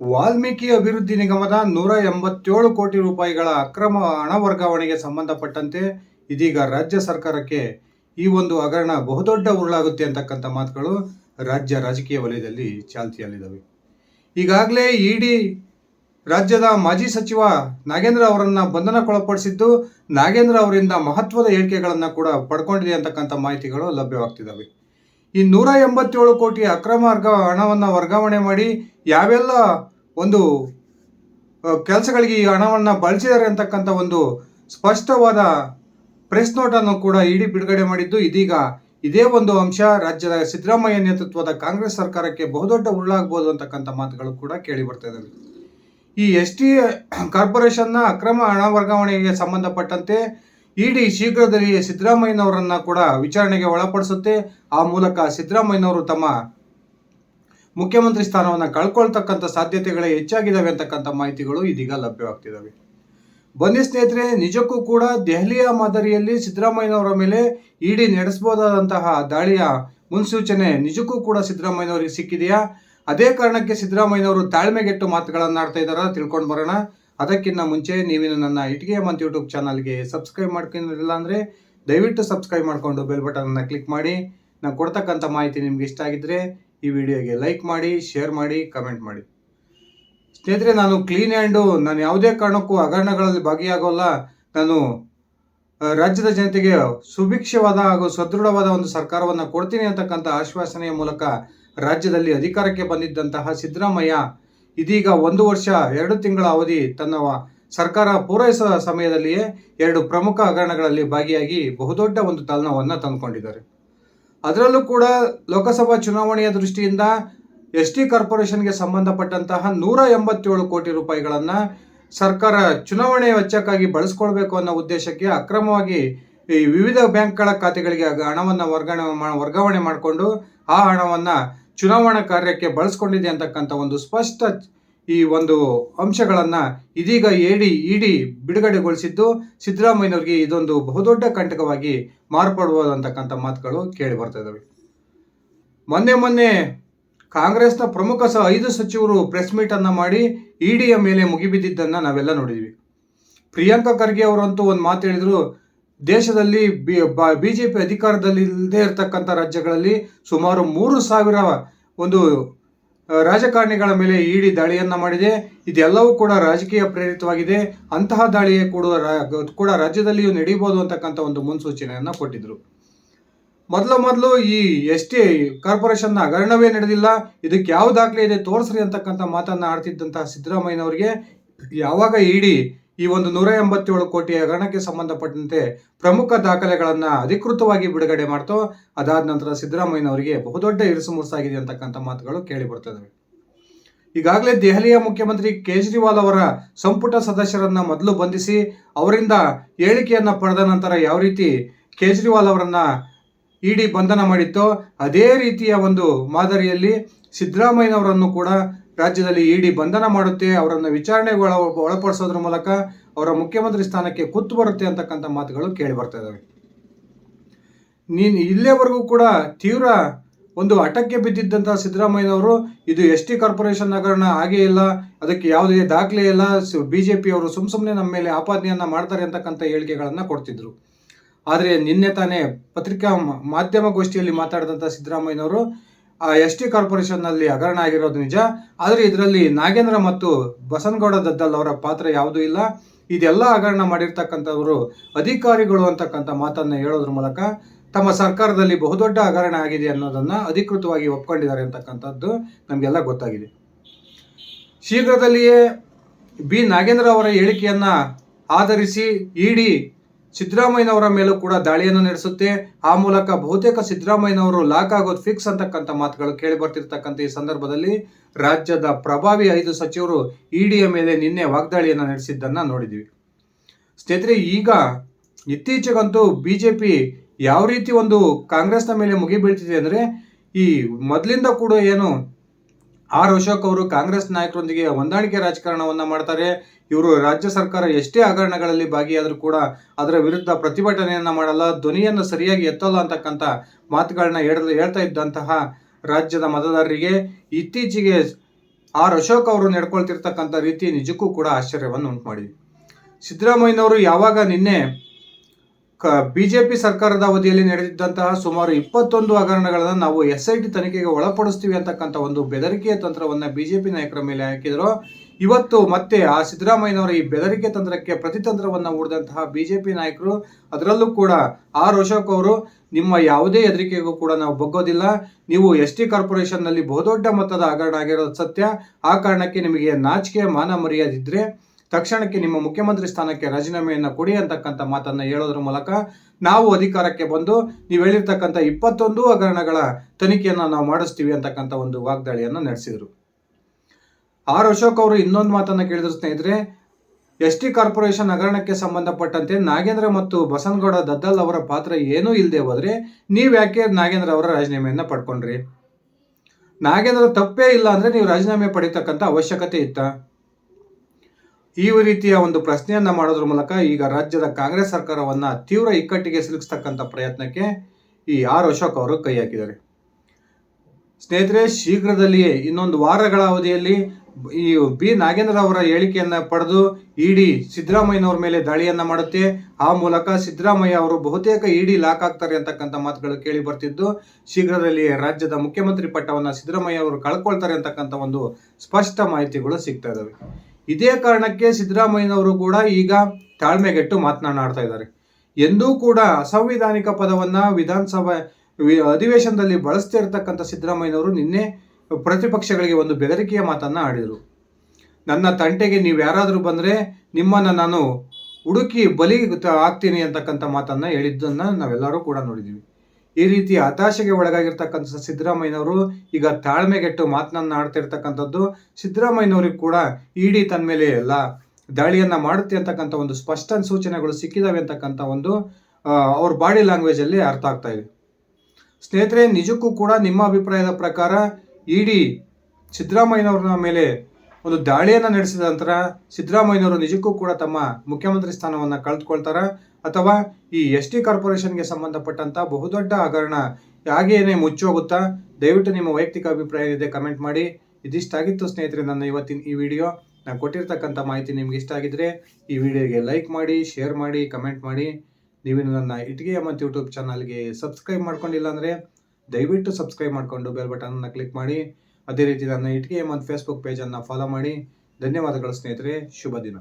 ವಾಲ್ಮೀಕಿ ಅಭಿವೃದ್ಧಿ ನಿಗಮದ ನೂರ ಎಂಬತ್ತೇಳು ಕೋಟಿ ರೂಪಾಯಿಗಳ ಅಕ್ರಮ ಹಣ ವರ್ಗಾವಣೆಗೆ ಸಂಬಂಧಪಟ್ಟಂತೆ ಇದೀಗ ರಾಜ್ಯ ಸರ್ಕಾರಕ್ಕೆ ಈ ಒಂದು ಹಗರಣ ಬಹುದೊಡ್ಡ ಉರುಳಾಗುತ್ತೆ ಅಂತಕ್ಕಂಥ ಮಾತುಗಳು ರಾಜ್ಯ ರಾಜಕೀಯ ವಲಯದಲ್ಲಿ ಚಾಲ್ತಿಯಲ್ಲಿದ್ದಾವೆ. ಈಗಾಗಲೇ ಇಡಿ ರಾಜ್ಯದ ಮಾಜಿ ಸಚಿವ ನಾಗೇಂದ್ರ ಅವರನ್ನು ಬಂಧನಕ್ಕೊಳಪಡಿಸಿದ್ದು ನಾಗೇಂದ್ರ ಅವರಿಂದ ಮಹತ್ವದ ಹೇಳಿಕೆಗಳನ್ನು ಕೂಡ ಪಡ್ಕೊಂಡಿದೆ ಅಂತಕ್ಕಂಥ ಮಾಹಿತಿಗಳು ಲಭ್ಯವಾಗ್ತಿದ್ದಾವೆ. ಈ ನೂರ ಎಂಬತ್ತೇಳು ಕೋಟಿ ಅಕ್ರಮ ಹಣವನ್ನು ವರ್ಗಾವಣೆ ಮಾಡಿ ಯಾವೆಲ್ಲ ಒಂದು ಕೆಲಸಗಳಿಗೆ ಈ ಹಣವನ್ನು ಬಳಸಿದ್ದಾರೆ ಅಂತಕ್ಕಂಥ ಒಂದು ಸ್ಪಷ್ಟವಾದ ಪ್ರೆಸ್ ನೋಟನ್ನು ಕೂಡ ಇಡಿ ಬಿಡುಗಡೆ ಮಾಡಿದ್ದು ಇದೀಗ ಇದೇ ಒಂದು ಅಂಶ. ರಾಜ್ಯದ ಸಿದ್ದರಾಮಯ್ಯ ನೇತೃತ್ವದ ಕಾಂಗ್ರೆಸ್ ಸರ್ಕಾರಕ್ಕೆ ಬಹುದೊಡ್ಡ ಉರುಳಾಗಬಹುದು ಅಂತಕ್ಕಂಥ ಮಾತುಗಳು ಕೂಡ ಕೇಳಿ ಬರ್ತಾ ಇದ್ದಾವೆ. ಈ ಎಸ್ ಟಿ ಕಾರ್ಪೊರೇಷನ್ನ ಅಕ್ರಮ ಹಣ ವರ್ಗಾವಣೆಗೆ ಸಂಬಂಧಪಟ್ಟಂತೆ ಇಡಿ ಶೀಘ್ರದಲ್ಲಿ ಸಿದ್ದರಾಮಯ್ಯನವರನ್ನ ಕೂಡ ವಿಚಾರಣೆಗೆ ಒಳಪಡಿಸುತ್ತೆ. ಆ ಮೂಲಕ ಸಿದ್ದರಾಮಯ್ಯನವರು ತಮ್ಮ ಮುಖ್ಯಮಂತ್ರಿ ಸ್ಥಾನವನ್ನು ಕಳ್ಕೊಳ್ತಕ್ಕಂಥ ಸಾಧ್ಯತೆಗಳೇ ಹೆಚ್ಚಾಗಿದ್ದಾವೆ ಅಂತಕ್ಕಂಥ ಮಾಹಿತಿಗಳು ಇದೀಗ ಲಭ್ಯವಾಗ್ತಿದ್ದಾವೆ ಬನ್ನಿ ಸ್ನೇಹಿತರೆ, ನಿಜಕ್ಕೂ ಕೂಡ ದೆಹಲಿಯ ಮಾದರಿಯಲ್ಲಿ ಸಿದ್ದರಾಮಯ್ಯನವರ ಮೇಲೆ ಇಡಿ ನಡೆಸಬಹುದಾದಂತಹ ದಾಳಿಯ ಮುನ್ಸೂಚನೆ ನಿಜಕ್ಕೂ ಕೂಡ ಸಿದ್ದರಾಮಯ್ಯನವರಿಗೆ ಸಿಕ್ಕಿದೆಯಾ? ಅದೇ ಕಾರಣಕ್ಕೆ ಸಿದ್ದರಾಮಯ್ಯನವರು ತಾಳ್ಮೆಗೆಟ್ಟು ಮಾತುಗಳನ್ನು ಆಡ್ತಾ ಇದ್ದಾರಾ ತಿಳ್ಕೊಂಡು ಬರೋಣ. ಅದಕ್ಕಿಂತ ಮುಂಚೆ ನೀವಿನ್ನು ನನ್ನ ಇಟ್ಗೆ ಮಂತ್ ಯೂಟ್ಯೂಬ್ ಚಾನಲ್ಗೆ ಸಬ್ಸ್ಕ್ರೈಬ್ ಮಾಡ್ಕೊಂಡಿಲ್ಲ ಅಂದರೆ ದಯವಿಟ್ಟು ಸಬ್ಸ್ಕ್ರೈಬ್ ಮಾಡಿಕೊಂಡು ಬೆಲ್ ಬಟನ್ನ ಕ್ಲಿಕ್ ಮಾಡಿ. ನಾನು ಕೊಡ್ತಕ್ಕಂಥ ಮಾಹಿತಿ ನಿಮ್ಗೆ ಇಷ್ಟ ಆಗಿದ್ದರೆ ಈ ವಿಡಿಯೋಗೆ ಲೈಕ್ ಮಾಡಿ, ಶೇರ್ ಮಾಡಿ, ಕಮೆಂಟ್ ಮಾಡಿ. ಸ್ನೇಹಿತರೆ, ನಾನು ಕ್ಲೀನ್ ಹ್ಯಾಂಡು, ನಾನು ಯಾವುದೇ ಕಾರಣಕ್ಕೂ ಹಗರಣಗಳಲ್ಲಿ ಭಾಗಿಯಾಗೋಲ್ಲ. ನಾನು ರಾಜ್ಯದ ಜನತೆಗೆ ಸುಭಿಕ್ಷವಾದ ಹಾಗೂ ಸದೃಢವಾದ ಒಂದು ಸರ್ಕಾರವನ್ನು ಕೊಡ್ತೀನಿ ಅಂತಕ್ಕಂಥ ಆಶ್ವಾಸನೆಯ ಮೂಲಕ ರಾಜ್ಯದಲ್ಲಿ ಅಧಿಕಾರಕ್ಕೆ ಬಂದಿದ್ದಂತಹ ಸಿದ್ದರಾಮಯ್ಯ ಇದೀಗ ಒಂದು ವರ್ಷ, ಎರಡು ತಿಂಗಳ ಅವಧಿ ತನ್ನ ಸರ್ಕಾರ ಪೂರೈಸುವ ಸಮಯದಲ್ಲಿಯೇ ಎರಡು ಪ್ರಮುಖ ಹಗರಣಗಳಲ್ಲಿ ಭಾಗಿಯಾಗಿ ಬಹುದೊಡ್ಡ ಒಂದು ತಲೆನೋವನ್ನು ತಂದುಕೊಂಡಿದ್ದಾರೆ. ಅದರಲ್ಲೂ ಕೂಡ ಲೋಕಸಭಾ ಚುನಾವಣೆಯ ದೃಷ್ಟಿಯಿಂದ ಎಸ್ ಟಿ ಕಾರ್ಪೊರೇಷನ್ಗೆ ಸಂಬಂಧಪಟ್ಟಂತಹ ನೂರ ಎಂಬತ್ತೇಳು ಕೋಟಿ ರೂಪಾಯಿಗಳನ್ನು ಸರ್ಕಾರ ಚುನಾವಣೆ ವೆಚ್ಚಕ್ಕಾಗಿ ಬಳಸ್ಕೊಳ್ಬೇಕು ಅನ್ನೋ ಉದ್ದೇಶಕ್ಕೆ ಅಕ್ರಮವಾಗಿ ಈ ವಿವಿಧ ಬ್ಯಾಂಕ್ಗಳ ಖಾತೆಗಳಿಗೆ ಹಣವನ್ನು ವರ್ಗಾವಣೆ ವರ್ಗಾವಣೆ ಮಾಡಿಕೊಂಡು ಆ ಹಣವನ್ನು ಚುನಾವಣಾ ಕಾರ್ಯಕ್ಕೆ ಬಳಸ್ಕೊಂಡಿದೆ ಅಂತಕ್ಕಂಥ ಒಂದು ಸ್ಪಷ್ಟ ಈ ಒಂದು ಅಂಶಗಳನ್ನು ಇದೀಗ ಎಡಿ ಇಡಿ ಬಿಡುಗಡೆಗೊಳಿಸಿದ್ದು ಸಿದ್ದರಾಮಯ್ಯನವರಿಗೆ ಇದೊಂದು ಬಹುದೊಡ್ಡ ಕಂಟಕವಾಗಿ ಮಾರ್ಪಡುವಂತಕ್ಕಂಥ ಮಾತುಗಳು ಕೇಳಿ ಬರ್ತಾ ಮೊನ್ನೆ ಮೊನ್ನೆ ಕಾಂಗ್ರೆಸ್ನ ಪ್ರಮುಖ ಸಹ ಐದು ಸಚಿವರು ಪ್ರೆಸ್ ಮೀಟ್ ಅನ್ನ ಮಾಡಿ ಇಡಿಯ ಮೇಲೆ ಮುಗಿಬಿದ್ದಿದ್ದನ್ನ ನಾವೆಲ್ಲ ನೋಡಿದ್ವಿ. ಪ್ರಿಯಾಂಕಾ ಖರ್ಗೆ ಅವರಂತೂ ಒಂದು ಮಾತು ಹೇಳಿದರು, ದೇಶದಲ್ಲಿ ಬಿ ಜೆ ಪಿ ಅಧಿಕಾರದಲ್ಲಿ ಇಲ್ಲದೆ ಇರತಕ್ಕಂಥ ರಾಜ್ಯಗಳಲ್ಲಿ ಸುಮಾರು ಮೂರು ಸಾವಿರ ಒಂದು ರಾಜಕಾರಣಿಗಳ ಮೇಲೆ ಇಡಿ ದಾಳಿಯನ್ನ ಮಾಡಿದೆ. ಇದೆಲ್ಲವೂ ಕೂಡ ರಾಜಕೀಯ ಪ್ರೇರಿತವಾಗಿದೆ. ಅಂತಹ ದಾಳಿಯೇ ಕೂಡ ಕೂಡ ರಾಜ್ಯದಲ್ಲಿಯೂ ನಡೀಬಹುದು ಅಂತಕ್ಕಂಥ ಒಂದು ಮುನ್ಸೂಚನೆಯನ್ನ ಕೊಟ್ಟಿದ್ರು. ಮೊದಲು ಮೊದಲು ಈ ಎಸ್ ಟಿ ಕಾರ್ಪೊರೇಷನ್ನ ಹಗರಣವೇ ನಡೆದಿಲ್ಲ. ಇದಕ್ಕೆ ಯಾವ ದಾಖಲೆ ಇದೆ ತೋರಿಸ್ರಿ ಅಂತಕ್ಕಂಥ ಮಾತನ್ನ ಆಡ್ತಿದ್ದಂತಹ ಸಿದ್ದರಾಮಯ್ಯನವರಿಗೆ. ಯಾವಾಗ ಇಡಿ ಈ ಒಂದು ನೂರ ಎಂಬತ್ತೇಳು ಕೋಟಿ ಹಗರಣಕ್ಕೆ ಸಂಬಂಧಪಟ್ಟಂತೆ ಪ್ರಮುಖ ದಾಖಲೆಗಳನ್ನ ಅಧಿಕೃತವಾಗಿ ಬಿಡುಗಡೆ ಮಾಡ್ತೋ. ಅದಾದ ನಂತರ ಸಿದ್ದರಾಮಯ್ಯನವರಿಗೆ ಬಹುದೊಡ್ಡ ಇರಿಸು ಮುರುಸಾಗಿದೆ ಅಂತಕ್ಕಂಥ ಮಾತುಗಳು ಕೇಳಿ ಬರ್ತದವೆ ಈಗಾಗಲೇ ದೆಹಲಿಯ ಮುಖ್ಯಮಂತ್ರಿ ಕೇಜ್ರಿವಾಲ್ ಅವರ ಸಂಪುಟ ಸದಸ್ಯರನ್ನ ಮೊದಲು ಬಂಧಿಸಿ, ಅವರಿಂದ ಹೇಳಿಕೆಯನ್ನ ಪಡೆದ ನಂತರ ಯಾವ ರೀತಿ ಕೇಜ್ರಿವಾಲ್ ಅವರನ್ನ ಇಡಿ ಬಂಧನ ಮಾಡಿತ್ತೋ, ಅದೇ ರೀತಿಯ ಒಂದು ಮಾದರಿಯಲ್ಲಿ ಸಿದ್ದರಾಮಯ್ಯನವರನ್ನು ಕೂಡ ರಾಜ್ಯದಲ್ಲಿ ಇಡಿ ಬಂಧನ ಮಾಡುತ್ತೆ, ಅವರನ್ನು ವಿಚಾರಣೆಗೆ ಒಳ, ಒಳಪಡಿಸೋದ್ರ ಮೂಲಕ ಅವರ ಮುಖ್ಯಮಂತ್ರಿ ಸ್ಥಾನಕ್ಕೆ ಕುತ್ತು ಬರುತ್ತೆ ಅಂತಕ್ಕಂಥ ಮಾತುಗಳು ಕೇಳಿ ಬರ್ತಾ ಇದ್ದಾವೆ ನೀನು ಇಲ್ಲೇವರೆಗೂ ಕೂಡ ತೀವ್ರ ಒಂದು ಅಟಕ್ಕೆ ಬಿದ್ದಿದ್ದಂಥ ಸಿದ್ದರಾಮಯ್ಯನವರು, ಇದು ಎಸ್ ಟಿ ಕಾರ್ಪೊರೇಷನ್ ಹಗರಣ ಹಾಗೇ ಇಲ್ಲ, ಅದಕ್ಕೆ ಯಾವುದೇ ದಾಖಲೆ ಇಲ್ಲ ಬಿ ಜೆ ಪಿಯವರು ಸುಮ್ ಸುಮ್ಮನೆ ನಮ್ಮ ಮೇಲೆ ಆಪಾದನೆಯನ್ನ ಮಾಡ್ತಾರೆ ಅಂತಕ್ಕಂಥ ಹೇಳಿಕೆಗಳನ್ನು ಕೊಡ್ತಿದ್ರು. ಆದರೆ ನಿನ್ನೆ ತಾನೇ ಪತ್ರಿಕಾ ಮಾಧ್ಯಮಗೋಷ್ಠಿಯಲ್ಲಿ ಮಾಧ್ಯಮ ಗೋಷ್ಠಿಯಲ್ಲಿ ಮಾತಾಡಿದಂಥ ಸಿದ್ದರಾಮಯ್ಯನವರು ಎಸ್ ಟಿ ಕಾರ್ಪೊರೇಷನ್ನಲ್ಲಿ ಹಗರಣ ಆಗಿರೋದು ನಿಜ. ಆದರೆ ಇದರಲ್ಲಿ ನಾಗೇಂದ್ರ ಮತ್ತು ಬಸನಗೌಡ ದದ್ದಲ್ ಅವರ ಪಾತ್ರ ಯಾವುದೂ ಇಲ್ಲ. ಇದೆಲ್ಲ ಹಗರಣ ಮಾಡಿರ್ತಕ್ಕಂಥವರು, ಅಧಿಕಾರಿಗಳು ಅಂತಕ್ಕಂಥ ಮಾತನ್ನು ಹೇಳೋದ್ರ ಮೂಲಕ ತಮ್ಮ ಸರ್ಕಾರದಲ್ಲಿ ಬಹುದೊಡ್ಡ ಹಗರಣ ಆಗಿದೆ ಅನ್ನೋದನ್ನ ಅಧಿಕೃತವಾಗಿ ಒಪ್ಕೊಂಡಿದ್ದಾರೆ ಅಂತಕ್ಕಂಥದ್ದು ನಮಗೆಲ್ಲ ಗೊತ್ತಾಗಿದೆ. ಶೀಘ್ರದಲ್ಲಿಯೇ ಬಿ ನಾಗೇಂದ್ರ ಅವರ ಹೇಳಿಕೆಯನ್ನು ಆಧರಿಸಿ ಇಡಿ ಸಿದ್ದರಾಮಯ್ಯನವರ ಮೇಲೂ ಕೂಡ ದಾಳಿಯನ್ನು ನಡೆಸುತ್ತೆ. ಆ ಮೂಲಕ ಬಹುತೇಕ ಸಿದ್ದರಾಮಯ್ಯನವರು ಲಾಕ್ ಆಗೋದು ಫಿಕ್ಸ್ ಅಂತಕ್ಕಂಥ ಮಾತುಗಳು ಕೇಳಿ ಬರ್ತಿರ್ತಕ್ಕಂಥ ಈ ಸಂದರ್ಭದಲ್ಲಿ ರಾಜ್ಯದ ಪ್ರಭಾವಿ ಐದು ಸಚಿವರು ಇಡಿಯ ಮೇಲೆ ನಿನ್ನೆ ವಾಗ್ದಾಳಿಯನ್ನು ನಡೆಸಿದ್ದನ್ನ ನೋಡಿದ್ವಿ. ಸ್ನೇಹಿತರೆ, ಈಗ ಇತ್ತೀಚೆಗಂತೂ ಬಿ ಜೆ ಪಿ ಯಾವ ರೀತಿ ಒಂದು ಕಾಂಗ್ರೆಸ್ನ ಮೇಲೆ ಮುಗಿ ಬೀಳ್ತಿದೆ ಅಂದರೆ ಈ ಮೊದಲಿಂದ ಕೂಡ ಏನು ಆರ್ ಅಶೋಕ್ ಅವರು ಕಾಂಗ್ರೆಸ್ ನಾಯಕರೊಂದಿಗೆ ಹೊಂದಾಣಿಕೆ ರಾಜಕಾರಣವನ್ನು ಮಾಡ್ತಾರೆ ಇವರು ರಾಜ್ಯ ಸರ್ಕಾರ ಎಷ್ಟೇ ಹಗರಣಗಳಲ್ಲಿ ಭಾಗಿಯಾದರೂ ಕೂಡ ಅದರ ವಿರುದ್ಧ ಪ್ರತಿಭಟನೆಯನ್ನ ಮಾಡಲ್ಲ, ಧ್ವನಿಯನ್ನು ಸರಿಯಾಗಿ ಎತ್ತಲ್ಲ ಅಂತಕ್ಕಂಥ ಮಾತುಗಳನ್ನ ಹೇಳಲು ಹೇಳ್ತಾ ಇದ್ದಂತಹ ರಾಜ್ಯದ ಮತದಾರರಿಗೆ ಇತ್ತೀಚೆಗೆ ಆರ್ ಅಶೋಕ್ ಅವರು ನಡ್ಕೊಳ್ತಿರ್ತಕ್ಕಂಥ ರೀತಿ ನಿಜಕ್ಕೂ ಕೂಡ ಆಶ್ಚರ್ಯವನ್ನು ಉಂಟು ಮಾಡಿದೆ ಸಿದ್ದರಾಮಯ್ಯನವರು ಯಾವಾಗ ನಿನ್ನೆ ಕ ಬಿ ಜೆ ಪಿ ಸರ್ಕಾರದ ಅವಧಿಯಲ್ಲಿ ನಡೆದಿದ್ದಂತಹ ಸುಮಾರು ಇಪ್ಪತ್ತೊಂದು ಹಗರಣಗಳನ್ನು ನಾವು ಎಸ್ ಐ ಟಿ ತನಿಖೆಗೆ ಒಳಪಡಿಸ್ತೀವಿ ಅಂತಕ್ಕಂಥ ಒಂದು ಬೆದರಿಕೆಯ ತಂತ್ರವನ್ನು ಬಿ ಜೆ ಪಿ ನಾಯಕರ ಮೇಲೆ ಹಾಕಿದ್ರು ಇವತ್ತು ಮತ್ತೆ ಆ ಸಿದ್ದರಾಮಯ್ಯನವರ ಈ ಬೆದರಿಕೆ ತಂತ್ರಕ್ಕೆ ಪ್ರತಿತಂತ್ರವನ್ನು ಹೂಡಿದಂತಹ ಬಿಜೆಪಿ ನಾಯಕರು, ಅದರಲ್ಲೂ ಕೂಡ ಆರ್ ಅಶೋಕ್ ಅವರು, ನಿಮ್ಮ ಯಾವುದೇ ಹೆದರಿಕೆಗೂ ಕೂಡ ನಾವು ಬಗ್ಗೋದಿಲ್ಲ. ನೀವು ಎಸ್ ಟಿ ಕಾರ್ಪೊರೇಷನ್ನಲ್ಲಿ ಬಹುದೊಡ್ಡ ಮೊತ್ತದ ಹಗರಣ ಆಗಿರೋದು ಸತ್ಯ. ಆ ಕಾರಣಕ್ಕೆ ನಿಮಗೆ ನಾಚಿಕೆ, ಮಾನ ಮರ್ಯಾದಿದ್ರೆ ತಕ್ಷಣಕ್ಕೆ ನಿಮ್ಮ ಮುಖ್ಯಮಂತ್ರಿ ಸ್ಥಾನಕ್ಕೆ ರಾಜೀನಾಮೆಯನ್ನು ಕೊಡಿ ಅಂತಕ್ಕಂಥ ಮಾತನ್ನ ಹೇಳೋದ್ರ ಮೂಲಕ ನಾವು ಅಧಿಕಾರಕ್ಕೆ ಬಂದು ನೀವು ಹೇಳಿರ್ತಕ್ಕಂಥ ಇಪ್ಪತ್ತೊಂದು ಹಗರಣಗಳ ತನಿಖೆಯನ್ನು ನಾವು ಮಾಡಿಸ್ತೀವಿ ಅಂತಕ್ಕಂಥ ಒಂದು ವಾಗ್ದಾಳಿಯನ್ನು ನಡೆಸಿದರು. ಆರ್ ಅಶೋಕ್ ಅವರು ಇನ್ನೊಂದು ಮಾತನ್ನ ಕೇಳಿದ್ರು ಸ್ನೇಹಿತರೆ, ಎಸ್ ಟಿ ಕಾರ್ಪೊರೇಷನ್ ಹಗರಣಕ್ಕೆ ಸಂಬಂಧಪಟ್ಟಂತೆ ನಾಗೇಂದ್ರ ಮತ್ತು ಬಸನಗೌಡ ದದ್ದಲ್ ಅವರ ಪಾತ್ರ ಏನೂ ಇಲ್ಲದೆ ಹೋದರೆ ನೀವು ಯಾಕೆ ನಾಗೇಂದ್ರ ಅವರ ರಾಜೀನಾಮೆಯನ್ನ ಪಡ್ಕೊಂಡ್ರಿ? ನಾಗೇಂದ್ರ ತಪ್ಪೇ ಇಲ್ಲ ಅಂದ್ರೆ ನೀವು ರಾಜೀನಾಮೆ ಪಡೀತಕ್ಕಂಥ ಅವಶ್ಯಕತೆ ಇತ್ತ? ಈ ರೀತಿಯ ಒಂದು ಪ್ರಶ್ನೆಯನ್ನ ಮಾಡೋದ್ರ ಮೂಲಕ ಈಗ ರಾಜ್ಯದ ಕಾಂಗ್ರೆಸ್ ಸರ್ಕಾರವನ್ನ ತೀವ್ರ ಇಕ್ಕಟ್ಟಿಗೆ ಸಿಲುಕಿಸ್ತಕ್ಕಂಥ ಪ್ರಯತ್ನಕ್ಕೆ ಈ ಆರ್ ಅಶೋಕ್ ಅವರು ಕೈ ಹಾಕಿದ್ದಾರೆ ಸ್ನೇಹಿತರೆ, ಶೀಘ್ರದಲ್ಲಿಯೇ ಇನ್ನೊಂದು ವಾರಗಳ ಅವಧಿಯಲ್ಲಿ ಈ ಬಿ ನಾಗೇಂದ್ರ ಅವರ ಹೇಳಿಕೆಯನ್ನ ಪಡೆದು ಇಡಿ ಸಿದ್ದರಾಮಯ್ಯನವರ ಮೇಲೆ ದಾಳಿಯನ್ನ ಮಾಡುತ್ತೆ. ಆ ಮೂಲಕ ಸಿದ್ದರಾಮಯ್ಯ ಅವರು ಬಹುತೇಕ ಇಡಿ ಲಾಕ್ ಆಗ್ತಾರೆ ಅಂತಕ್ಕಂಥ ಮಾತುಗಳು ಕೇಳಿ ಬರ್ತಿದ್ದು. ಶೀಘ್ರದಲ್ಲಿ ರಾಜ್ಯದ ಮುಖ್ಯಮಂತ್ರಿ ಪಟ್ಟವನ್ನ ಸಿದ್ದರಾಮಯ್ಯ ಅವರು ಕಳ್ಕೊಳ್ತಾರೆ ಅಂತಕ್ಕಂಥ ಒಂದು ಸ್ಪಷ್ಟ ಮಾಹಿತಿಗಳು ಸಿಗ್ತಾ ಇದಾವೆ. ಇದೇ ಕಾರಣಕ್ಕೆ ಸಿದ್ದರಾಮಯ್ಯನವರು ಕೂಡ ಈಗ ತಾಳ್ಮೆಗೆಟ್ಟು ಮಾತನಾಡ್ತಾ ಇದ್ದಾರೆ. ಎಂದೂ ಕೂಡ ಅಸಂವಿಧಾನಿಕ ಪದವನ್ನ ವಿಧಾನಸಭಾ ಅಧಿವೇಶನದಲ್ಲಿ ಬಳಸ್ತಾ ಸಿದ್ದರಾಮಯ್ಯನವರು ನಿನ್ನೆ ಪ್ರತಿಪಕ್ಷಗಳಿಗೆ ಒಂದು ಬೆದರಿಕೆಯ ಮಾತನ್ನ ಆಡಿದರು. ನನ್ನ ತಂಟೆಗೆ ನೀವು ಯಾರಾದರೂ ಬಂದರೆ ನಿಮ್ಮನ್ನ ನಾನು ಹುಡುಕಿ ಬಲಿ ಆಗ್ತೀನಿ ಅಂತಕ್ಕಂಥ ಮಾತನ್ನ ಹೇಳಿದ್ದನ್ನ ನಾವೆಲ್ಲರೂ ಕೂಡ ನೋಡಿದ್ದೀವಿ ಈ ರೀತಿ ಹತಾಶೆಗೆ ಒಳಗಾಗಿರ್ತಕ್ಕಂಥ ಸಿದ್ದರಾಮಯ್ಯನವರು ಈಗ ತಾಳ್ಮೆಗೆಟ್ಟು ಮಾತನ್ನ ಆಡ್ತಿರ್ತಕ್ಕಂಥದ್ದು ಸಿದ್ದರಾಮಯ್ಯನವ್ರಿಗೆ ಕೂಡ ಇಡಿ ತನ್ನ ಮೇಲೆ ಎಲ್ಲ ದಾಳಿಯನ್ನ ಮಾಡುತ್ತೆ ಅಂತಕ್ಕಂಥ ಒಂದು ಸ್ಪಷ್ಟ ಸೂಚನೆಗಳು ಸಿಕ್ಕಿದಾವೆ ಅಂತಕ್ಕಂಥ ಒಂದು ಅವ್ರ ಬಾಡಿ ಲ್ಯಾಂಗ್ವೇಜ್ ಅಲ್ಲಿ ಅರ್ಥ ಆಗ್ತಾ ಇದೆ. ಸ್ನೇಹಿತರೆ, ನಿಜಕ್ಕೂ ಕೂಡ ನಿಮ್ಮ ಅಭಿಪ್ರಾಯದ ಪ್ರಕಾರ ಇಡಿ ಸಿದ್ದರಾಮಯ್ಯನವ್ರ ಮೇಲೆ ಒಂದು ದಾಳಿಯನ್ನು ನಡೆಸಿದ ನಂತರ ಸಿದ್ದರಾಮಯ್ಯನವರು ನಿಜಕ್ಕೂ ಕೂಡ ತಮ್ಮ ಮುಖ್ಯಮಂತ್ರಿ ಸ್ಥಾನವನ್ನು ಕಳೆದುಕೊಳ್ತಾರ. ಅಥವಾ ಈ ಎಸ್ ಟಿ ಕಾರ್ಪೊರೇಷನ್ಗೆ ಸಂಬಂಧಪಟ್ಟಂತ ಬಹುದೊಡ್ಡ ಹಗರಣ ಹಾಗೇನೆ ಮುಚ್ಚೋಗುತ್ತಾ, ದಯವಿಟ್ಟು ನಿಮ್ಮ ವೈಯಕ್ತಿಕ ಅಭಿಪ್ರಾಯ ಇದೆ ಕಮೆಂಟ್ ಮಾಡಿ. ಇದಿಷ್ಟಾಗಿತ್ತು ಸ್ನೇಹಿತರೆ ನನ್ನ ಇವತ್ತಿನ ಈ ವಿಡಿಯೋ. ನಾನು ಕೊಟ್ಟಿರ್ತಕ್ಕಂಥ ಮಾಹಿತಿ ನಿಮ್ಗೆ ಇಷ್ಟ ಆಗಿದ್ರೆ ಈ ವಿಡಿಯೋಗೆ ಲೈಕ್ ಮಾಡಿ, ಶೇರ್ ಮಾಡಿ, ಕಮೆಂಟ್ ಮಾಡಿ. ನೀವಿನ್ನು ನನ್ನ ಇಟ್ಗೆ ಮತ್ತು ಯೂಟ್ಯೂಬ್ ಚಾನಲ್ಗೆ ಸಬ್ಸ್ಕ್ರೈಬ್ ಮಾಡ್ಕೊಂಡಿಲ್ಲ ಅಂದರೆ ದಯವಿಟ್ಟು ಸಬ್ಸ್ಕ್ರೈಬ್ ಮಾಡಿಕೊಂಡು ಬೆಲ್ ಬಟನ್ನ ಕ್ಲಿಕ್ ಮಾಡಿ. ಅದೇ ರೀತಿ ನನ್ನ ಇಟ್ಗೆ ಮತ್ತು ಫೇಸ್ಬುಕ್ ಪೇಜನ್ನು ಫಾಲೋ ಮಾಡಿ. ಧನ್ಯವಾದಗಳು ಸ್ನೇಹಿತರೆ. ಶುಭ ದಿನ.